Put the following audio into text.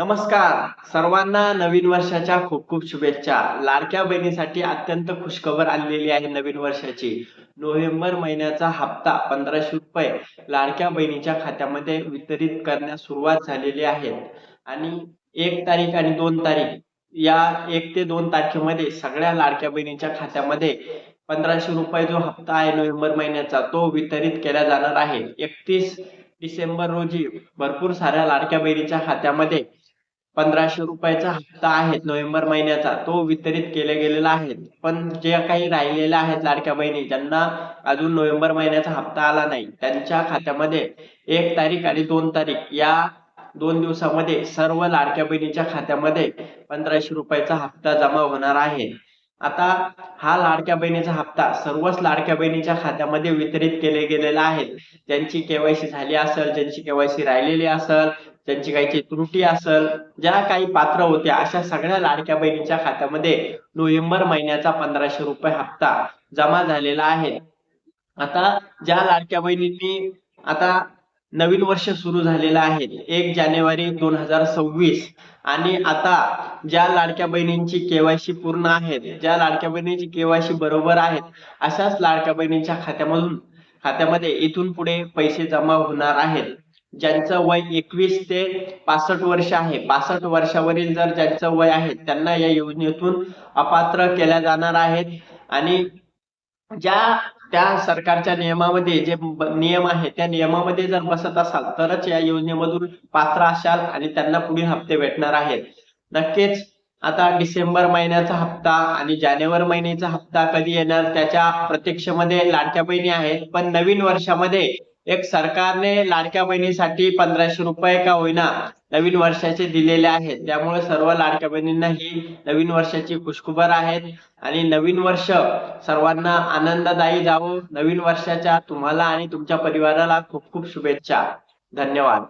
नमस्कार. सर्वांना नवीन वर्षाच्या खूप खूप शुभेच्छा. लाडक्या बहिणीसाठी अत्यंत खुशखबर आलेली आहे नवीन वर्षाची. नोव्हेंबर महिन्याचा हप्ता पंधराशे रुपये लाडक्या बहिणीच्या खात्यामध्ये वितरित करण्यास सुरुवात झालेली आहे. आणि एक तारीख आणि दोन तारीख या एक ते दोन तारखेमध्ये सगळ्या लाडक्या बहिणीच्या खात्यामध्ये पंधराशे रुपये जो हप्ता आहे नोव्हेंबर महिन्याचा तो वितरित केला जाणार आहे. एकतीस डिसेंबर रोजी भरपूर साऱ्या लाडक्या बहिणीच्या खात्यामध्ये पंधराशे रुपयाचा हप्ता आहे नोव्हेंबर महिन्याचा. तो वितरित केला गेलेला आहे. पण जे काही राहिलेल्या आहेत लाडक्या बहिणी ज्यांना अजून नोव्हेंबर महिन्याचा हप्ता आला नाही त्यांच्या खात्यामध्ये एक तारीख आणि दोन तारीख या दोन दिवसामध्ये सर्व लाडक्या बहिणीच्या खात्यामध्ये पंधराशे रुपयाचा हप्ता जमा होणार आहे. आता हा लाडक्या बहिणीचा हप्ता सर्वच लाडक्या बहिणीच्या खात्यामध्ये वितरित केले गेलेला आहे. ज्यांची केवायसी झाली असेल ज्यांची केवायसी राहिलेली असेल त्यांची काही त्रुटी असेल ज्या काही पात्र होत्या अशा सगळ्या लाडक्या बहिणीच्या खात्यामध्ये नोव्हेंबर महिन्याचा पंधराशे रुपये हप्ता जमा झालेला आहे. आता ज्या लाडक्या बहिणींनी आता नवीन वर्ष सुरू झालेलं आहे एक जानेवारी दोन हजार सव्वीस. आणि आता ज्या लाडक्या बहिणींची केवायसी पूर्ण आहेत ज्या लाडक्या बहिणींची केवायसी बरोबर आहेत अशाच लाडक्या बहिणींच्या खात्यामधून खात्यामध्ये इथून पुढे पैसे जमा होणार आहेत. ज्यांचं वय एकवीस ते पासष्ट वर्ष आहे. पासष्ट वर्षावरील जर ज्यांचं वय आहे त्यांना या योजनेतून अपात्र केल्या जाणार आहेत. आणि ज्या त्या सरकारच्या नियमामध्ये जे नियम आहे त्या नियमामध्ये जर बसत असाल तरच या योजनेमधून पात्र असाल आणि त्यांना पुढील हप्ते भेटणार आहेत. नक्कीच आता डिसेंबर महिन्याचा हप्ता आणि जानेवारी महिन्याचा हप्ता कधी येणार त्याच्या प्रतीक्षेमध्ये लाडक्या बहिणी आहेत पण नवीन वर्षामध्ये एक सरकारने लाडक्या बहिणीसाठी पंधराशे रुपये का होईना नवीन वर्षाचे दिलेले आहेत. त्यामुळे सर्व लाडक्या बहिणींना ही नवीन वर्षाची खुशखबर आहेत. आणि नवीन वर्ष सर्वांना आनंददायी जावो. नवीन वर्षाच्या तुम्हाला आणि तुमच्या परिवाराला खूप खूप शुभेच्छा. धन्यवाद.